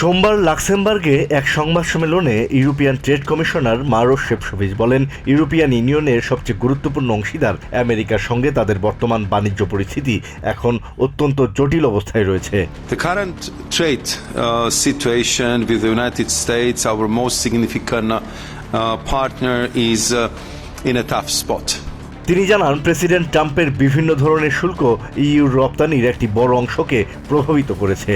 সোমবার লাক্সেমবার্গে এক সংবাদ সম্মেলনে ইউরোপিয়ান ট্রেড কমিশনার মারো শেপসোভিচ বলেন ইউরোপিয়ান ইউনিয়নের সবচেয়ে গুরুত্বপূর্ণ অংশীদার আমেরিকার সঙ্গে তাদের বর্তমান বাণিজ্য পরিস্থিতি এখন অত্যন্ত জটিল অবস্থায় রয়েছে The current trade uh, situation with the United States, our most significant uh, partner, is uh, in a tough spot. তিনি জানান প্রেসিডেন্ট ট্রাম্পের বিভিন্ন ধরনের শুল্ক ইইউর রপ্তানির একটি বড় অংশকে প্রভাবিত করেছে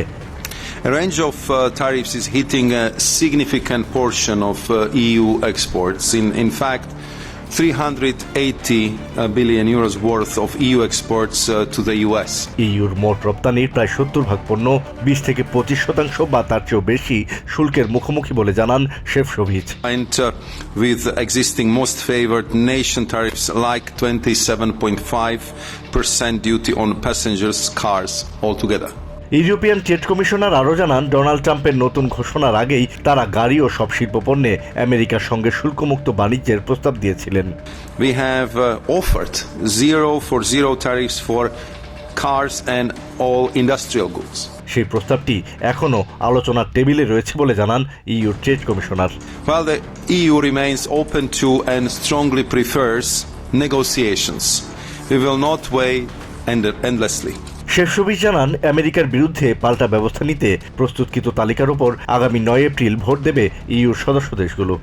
A range of uh, tariffs is hitting a significant portion of uh, EU exports. In, in fact, 380 billion euros worth of EU exports uh, to the US. ইইউর মোট রপ্তানির প্রায় সত্তর ভাগ পণ্য বিশ থেকে পঁচিশ শতাংশ বা তার চেয়েও বেশি শুল্কের মুখোমুখি বলে জানান শেফসোভিচ And uh, with existing most favored nation tariffs like 27.5% duty on passengers' cars altogether. European trade commissioner আরও জানান ডোনাল্ড ট্রাম্পের নতুন ঘোষণার আগেই তারা গাড়ি ও সব শিল্প পণ্যে আমেরিকার সঙ্গে শুল্কমুক্ত বাণিজ্যের প্রস্তাব দিয়েছিলেন। We have offered zero for zero tariffs for cars and all industrial goods সেই প্রস্তাবটি এখনও আলোচনার টেবিলে রয়েছে বলে জানান EU trade commissioner. Well the EU remains open to and strongly prefers negotiations we will not wait endlessly শেফসবিজ জানান আমেরিকার বিরুদ্ধে পাল্টা ব্যবস্থা নিতে প্রস্তুতকৃত তালিকার উপর আগামী নয় এপ্রিল ভোট দেবে ইউর সদস্য দেশগুলো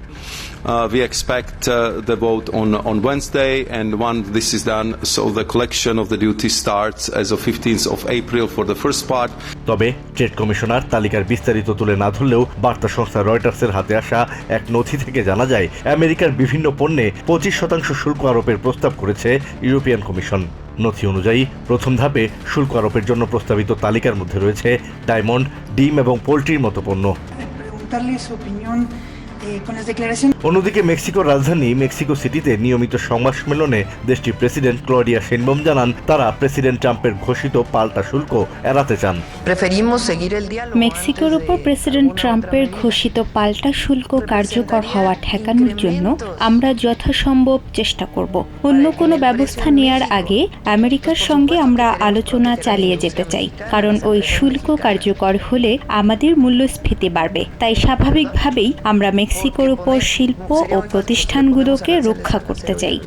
Uh, we expect uh, the vote on, on Wednesday, and once this is done, so the collection of the duty starts as of 15th of April for the first part. তবে trade commissioner তালিকার বিস্তারিত তুলে না ধরলেও বার্তা সংস্থা রয়টার্সের হাতে আসা এক নথি থেকে জানা যায় আমেরিকার বিভিন্ন পণ্যে পঁচিশ শতাংশ শুল্ক আরোপের প্রস্তাব করেছে ইউরোপিয়ান কমিশন নথি অনুযায়ী, প্রথম ধাপে শুল্ক আরোপের জন্য প্রস্তাবিত তালিকার মধ্যে রয়েছে ডায়মন্ড, ডিম এবং পোলট্রির মতো পণ্য। অন্যদিকে মেক্সিকোর রাজধানী মেক্সিকো সিটিতে নিয়মিত সংবাদ সম্মেলনে দেশটির প্রেসিডেন্ট ক্লোডিয়া শেনবম জানান তারা প্রেসিডেন্ট ট্রাম্পের ঘোষিত পাল্টা শুল্ক এড়াতে চান। Preferimos seguir el diálogo. মেক্সিকোর উপর প্রেসিডেন্ট ট্রাম্পের ঘোষিত পাল্টা শুল্ক কার্যকর হওয়া ঠেকানোর জন্য আমরা যথাসম্ভব চেষ্টা করব। অন্য কোনো ব্যবস্থা নেয়ার আগে আমেরিকার সঙ্গে আমরা আলোচনা চালিয়ে যেতে চাই। কারণ ওই শুল্ক কার্যকর হলে আমাদের মূল্যস্ফীতি বাড়বে। তাই স্বাভাবিকভাবেই আমরা মেক্সিকোর উপর শিল্প ও প্রতিষ্ঠানগুলোকে রক্ষা করতে চাই।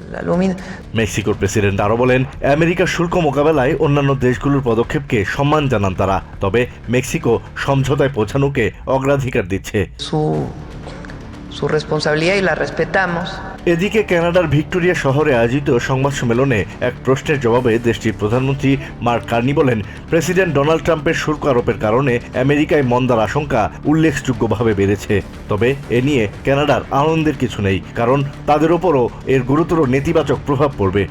মেক্সিকোর প্রেসিডেন্ট আরও বলেন আমেরিকা শুল্ক মোকাবেলায় অন্যান্য দেশগুলোর পদক্ষেপকে সম্মান জানান তারা। তবে মেক্সিকো সমঝোতায় পৌঁছানোকে অগ্রাধিকার দিচ্ছে। Su responsabilidad y la respetamos. এদিকে কানাডার ভিক্টোরিয়া শহরে আয়োজিত সংবাদ সম্মেলনে এক প্রশ্নের জবাবে দেশটির প্রধানমন্ত্রী মার্ক কার্নি বলেন প্রেসিডেন্ট ডোনাল্ড ট্রাম্পের শুল্ক আরোপের কারণে আমেরিকায় মন্দার আশঙ্কা উল্লেখযোগ্যভাবে বেড়েছে। তবে এ নিয়ে কানাডার আনন্দের কিছু নেই কারণ তাদের ওপরও এর গুরুতর নেতিবাচক প্রভাব পড়বে।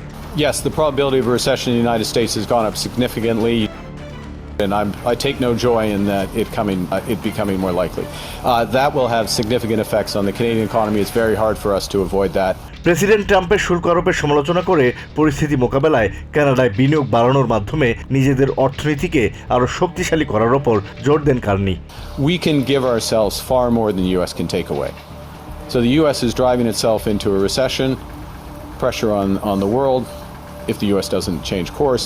Yes, the probability of a recession in the United States has gone up significantly, and I'm, I take no joy in that it coming, uh, it becoming more likely. Uh, that will have significant effects on the Canadian economy. It's very hard for us to avoid that. President ট্রাম্পের শুল্ক আরোপের সমালোচনা করে পরিস্থিতি মোকাবেলায় কানাডায় বিনিয়োগ বাড়ানোর মাধ্যমে নিজেদের অর্থনীতিকে আরও শক্তিশালী করার ওপর জোর দেন Carney We can give ourselves far more than the U.S. can take away. So the U.S. is driving itself into a recession, pressure on, on the world if the U.S. doesn't change course.